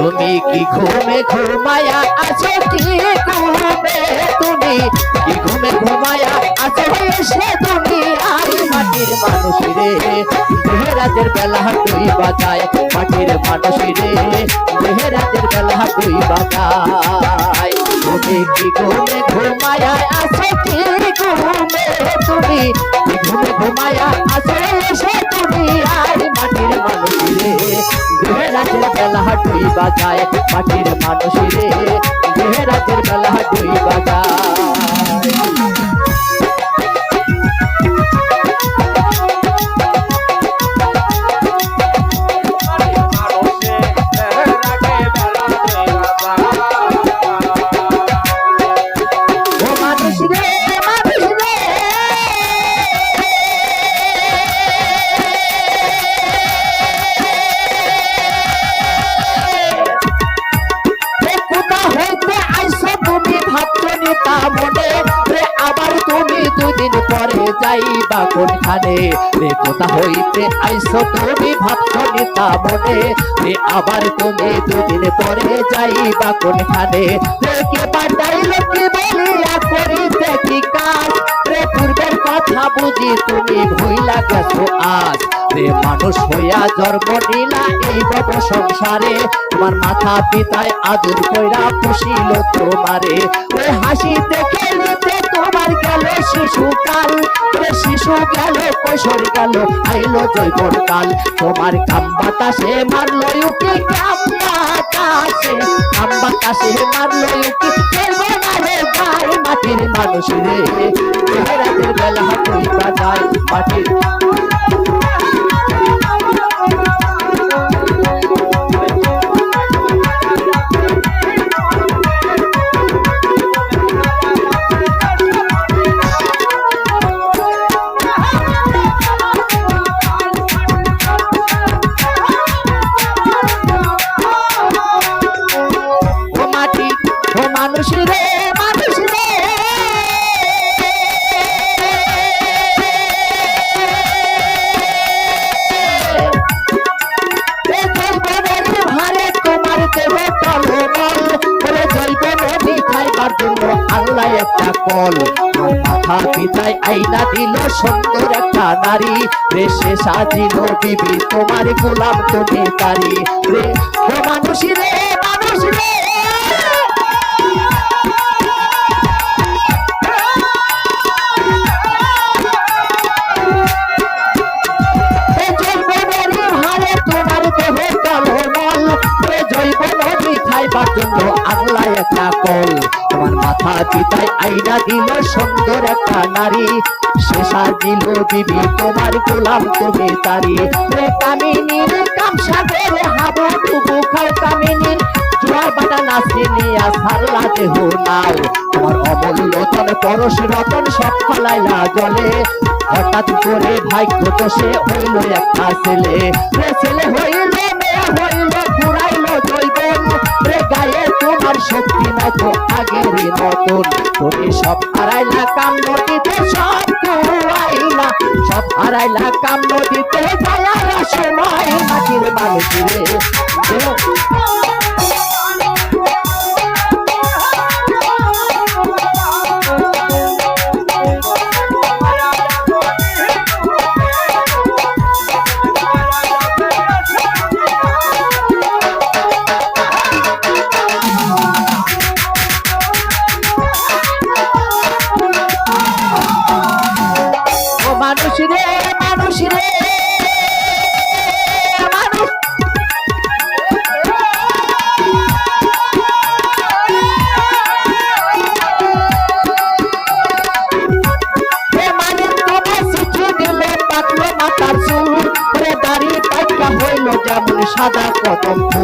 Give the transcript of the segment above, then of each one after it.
তুমি কি ঘুমে ঘুমায়া আছো? কি ঘুমে তুমি? কি ঘুমে ঘুমায়া আছো? এসে তুমি আর মাটির মানুষ রে। দেহরাজের বেলা তুই বাজায়, মাটির মানুষ রে। দেহরাজের বেলা তুই বাজায়। তুমি কি ঘুমে ঘুমায়া আছো? কি ঘুমে বাজায় মাটির মানুষ রে দেহরাজের বেলা তুই দুদিন পরে যাইবা কোনখানে? রে কোথা হইতে আইসো তুমি ভাবছ নিতা মনে? রে আবার তুমি দুদিন পরে যাইবা কোনখানে? বলিয়া করিতে কি কাজ? রে পূর্বের কথা বুঝি তুমি ভুইলা গেছো আজ। রে মানুষ হইয়া জন্ম নিলা এই বড় সংসারে। তোমার মাথা পিতায় আদর কইরা পুষিল তোমারে। রে হাসিতে খেলিতে তোমার গেল শিশুকাল তোর শিশু গেল, কৈশোর গেল, আইলো জৈবন কাল। তোমার কাম বাতাসে মারলো ইউকি কাম বাতাসে কাম বাতাসে মারলো ইউকি খেলব না রে গায়ে মাটির মানুষ রে। বেলা তুই বাজায় মাটির তোমার মাথা পিতায় আইনা দিল সুন্দর একটা নারী। রে সে সাজিল বিবি, তোমার গোলাম তুমি তারি রে মানুষ রে মানুষ রে। জন্য একটা কল। মাথা আইনা দিল সুন্দর একটা নারী। সে সাজিল বিবি তোমার গোলাম তুমি তারি রে কামিনীর কাম সাগর হাবু ডুবু খাও কামিনীর। জোয়ার বাটা নাচি নিয়া সারলা দেহ নাও। তোমার অমূল্য তন পরশ রতন সব ফলাইলা জলে। হঠাৎ করে ভাগ্য দোষে হইল একটা ছেলে। ছেলে হইল, মেয়ে হইল তোমার শক্তি মতো, আগের মতন। তুমি সব হারাইলা কাম নদীতে, সব কুয়াইলা। সব হারাইলা কাম নদীতে যাওয়ার সময় মাটির মানুষ সাদা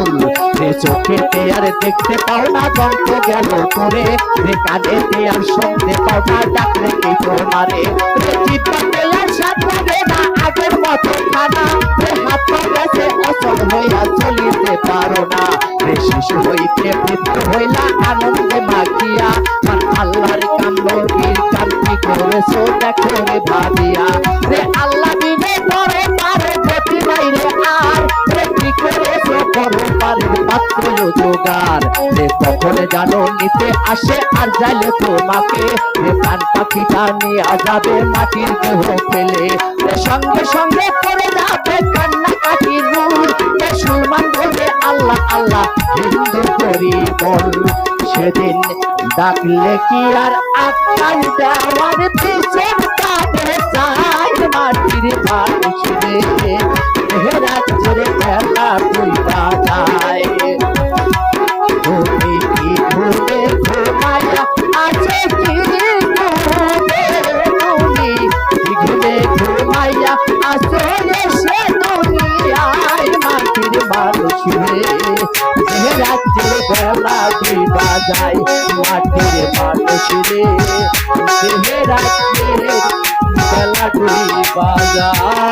রে চোখেতে আর দেখতে পাও না দন্ত গেল করে রে কানেতে আর শুনতে পাও না ডাকলে কি তোমারে রে চিপাতে আর সাত লাগে না আগের মতো খানা রে হাত পা গেছে অচল হইয়া চলিতে পারো না রে শিশু হইতে মৃত্যু হইলা আনন্দে মাখিয়া আল্লাহর কামড়ির কান্তি করেছ দেখো রে ভাবিয়া জানো, নিতে আসে আর যাইলে তোমাকে। প্রাণ পাখিটা নিয়ে যাবে মাটির দেহ ফেলে। সঙ্গে সঙ্গে করে যাবে কান্না কাটি নূর মুসলমান বলে আল্লাহ আল্লাহ হিন্দু করি বল সেদিন ডাকলে কি আর আকাল দেওয়ার পিছন কাটে চাই মাটির মানুষ রে রাজ্যের খেলা কইরা যায়। যায় মাটির মানুষ রে যে রাজ্যের বেলা দিবা যায়